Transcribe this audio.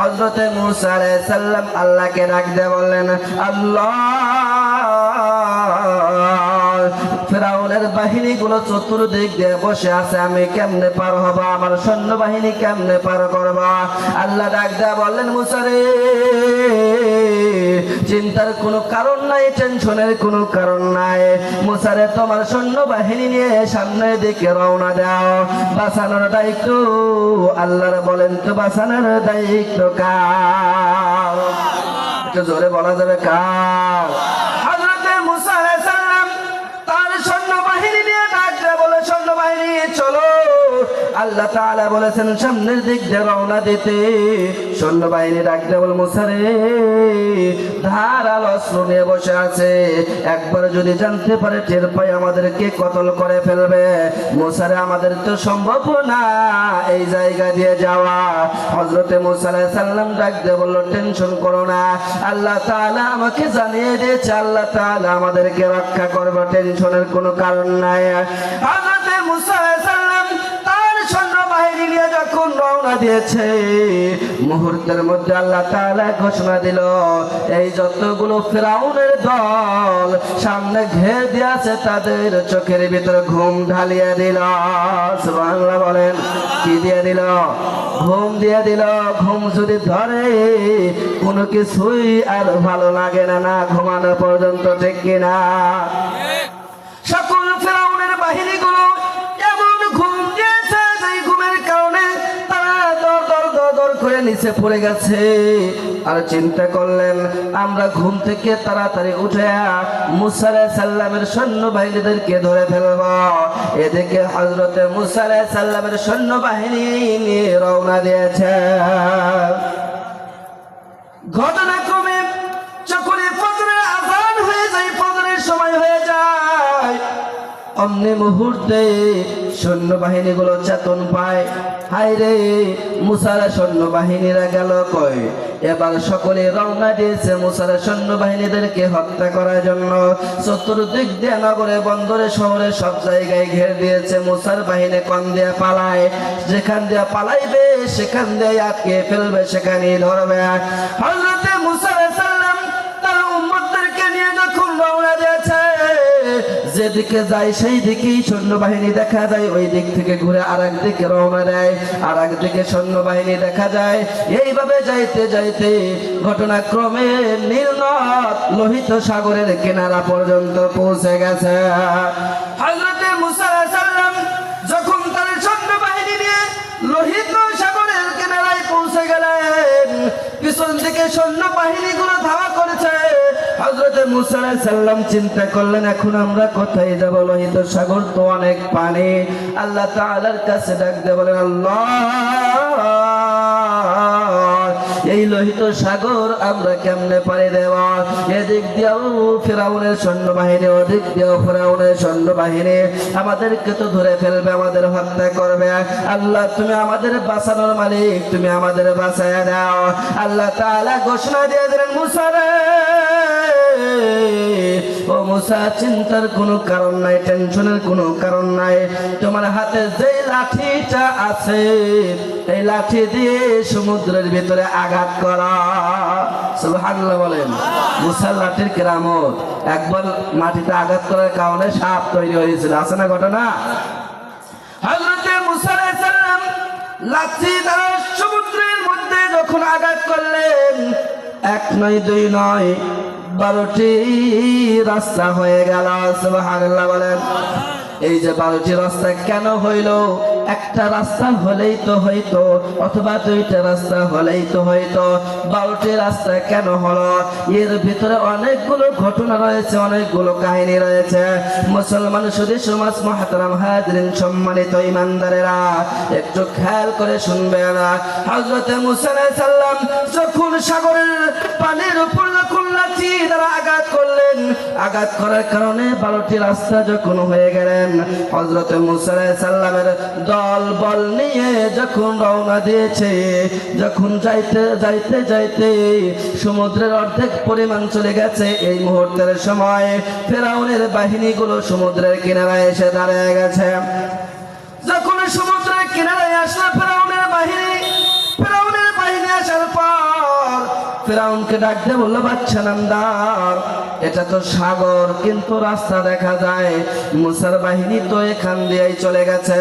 হজরতে মুসা সাল্লাম আল্লাহকে ডাক দিয়ে বললেন, আল্লাহ, ফেরাউনের বাহিনীগুলো চতুর্দিক দিয়ে বসে আছে, আমি কেমনে পার হব? আমার সৈন্য বাহিনী কেমনে পার করবা? আল্লাহ ডাক দেয়া বললেন মুসারে চিন্তার কোনো কারণ নাই, টেনশনের কোনো কারণ নাই। মোসারে তোমার সৈন্য বাহিনী নিয়ে সামনের দিকে রওনা দাও। বাঁচানোর দায়িত্ব, আল্লাহর বলেন তো বাঁচানোর দায়িত্ব কার? জোরে বলা যাবে কার? আল্লাহ তাআলা বলেছেন, সামনের দিক দিয়ে রওনা দিতে। সৈন্যবাহিনী ডাক দেয়া বলে মুসারে ধারাল অস্ত্র নিয়ে বসে আছে। একবার যদি জানতে পারে, টের পাই আমাদেরকে কতল করে ফেলবে। মুসারে, আমাদের তো সম্ভব না এই জায়গা দিয়ে যাওয়া। হজরতে মুসা আলাইহিস সালাম ডাক দিয়ে বলল, টেনশন করো না। আল্লাহ তাআলা আমাকে জানিয়ে দিয়েছে, আল্লাহ তাআলা আমাদেরকে রক্ষা করবে। টেনশনের কোনো কারণ নাই। হযরতে মুসা আলাইহিস সালাম তার সৈন্যবাহিনী যখন রওনা দিয়েছে, মুহূর্তের মধ্যে আল্লাহ তাআলা ঘোষণা দিল, এই যতগুলো ফেরাউনের দল সামনে ঘের দিয়েছে তাদের চোখের ভিতরে ঘুম ঢালিয়ে দিল। বাংলা বলেন, কি দিয়ে দিল? ঘুম দিয়ে দিল, ঘুম যদি ধরে, কোনো কিছুই আর ভালো লাগে না না ঘুমানো পর্যন্ত ঠিক কিনা? নিচে পড়ে গেছে। আর চিন্তা করলেন, আমরা ঘুম থেকে তাড়াতাড়ি উঠে মুসারে সাল্লামের সৈন্য বাহিনীদেরকে ধরে ফেলব। এদিকে হজরতে মুসারে সাল্লামের সৈন্য বাহিনী নিয়ে রওনা দিয়েছে। ঘটনাক্রমে অমনি মুহূর্তে সৈন্যবাহিনীগুলো চেতন পায়। হাই রে মুসারা সৈন্যবাহিনীরা গেল কই? এবার সকলে রওনা দিয়েছে মুসারা সৈন্যবাহিনীদেরকে হত্যা করার জন্য। চতুর্দিক দিয়ে নগরে, বন্দরে, শহরে সব জায়গায় ঘের দিয়েছে মুসার বাহিনী। কন দিয়ে পালায়? যেখান দিয়ে পালাইবে, সেখান দিয়ে আটকে ফেলবে, সেখানেই ধরবে। হজরতে মুসা যেদিকে যায় সেই দিকেই সৈন্যবাহিনী দেখা যায়। ওই দিক থেকে ঘুরে আর একদিকে রওনা দেয় আর একদিকে সৈন্যবাহিনী দেখা যায়। এইভাবে যাইতে যাইতে ঘটনাক্রমে নীলনদ লোহিত সাগরের কিনারা পর্যন্ত পৌঁছে গেছে। হজরতে কেমনে দেওয়া এদিক দিয়েও ফেরাউনের ওদিক দিয়েও ফেরাউনের সৈন্যবাহিনী। আমাদেরকে তো ধরে ফেলবে, আমাদের হত্যা করবে। আল্লাহ, তুমি আমাদের বাঁচানোর মালিক, তুমি আমাদের বাঁচায় দাও। আল্লাহ তাআলা ঘোষণা দিয়ে দিলেন মুসারে মুসা চিন্তার কোনো কারণ নাই টেনশনের কোনো কারণ নাই। তোমার হাতে যে লাঠিটা আছে, এই লাঠি দিয়ে সমুদ্রের ভিতরে আঘাত করা। সুবহানাল্লাহ বলেন। মুসার লাঠির কেরামত, একবার মাটিতে আঘাত করার কারণে সাপ তৈরি হয়েছিল। আছে না ঘটনা? হযরতে মুসা আলাইহিস সালাম লাঠি দ্বারা সমুদ্রের মধ্যে যখন আঘাত করলেন, এক নয়, দুই নয় বারোটি রাস্তা হয়ে গেল, সুবহানাল্লাহ বলেন। এই যে বারোটি রাস্তা কেন হইল? একটা রাস্তা হলেই তো হইতো, অথবা দুইটা রাস্তা হলেই তো হইতো। বারোটি রাস্তা কেন হলো? এর ভিতরে অনেকগুলো ঘটনা রয়েছে, অনেকগুলো কাহিনী রয়েছে। মুসলমান শুধু সমাজ মহাতারাম হাজরিন, সম্মানিত ইমানদারেরা, একটু খেয়াল করে শুনবেন হজরতে মুসা আলাইহিস সালাম যখন সাগরের পানির উপর দ্বারা আঘাত করলেন। আঘাত করার কারণে বারোটি রাস্তা যখন হয়ে গেলেন হজরতে মুসা আলাইহিস সালামের দল বল নিয়ে যখন রওনা দিয়েছে, যখন যাইতে যাইতে যাইতে সমুদ্রের অর্ধেক পরিমাণ চলে গেছে, এই মুহূর্তের সময় ফেরাউনের বাহিনীগুলো সমুদ্রের কিনারায় এসে দাঁড়িয়ে গেছে। যখন সমুদ্রের কিনারায় আসলো ফেরাউনের ফেরাউনকে ডাক দিয়ে বলল, বাচ্চা নামদার, এটা তো সাগর, কিন্তু রাস্তা দেখা যায়। মুসার বাহিনী তো এখান দিয়েই চলে গেছে।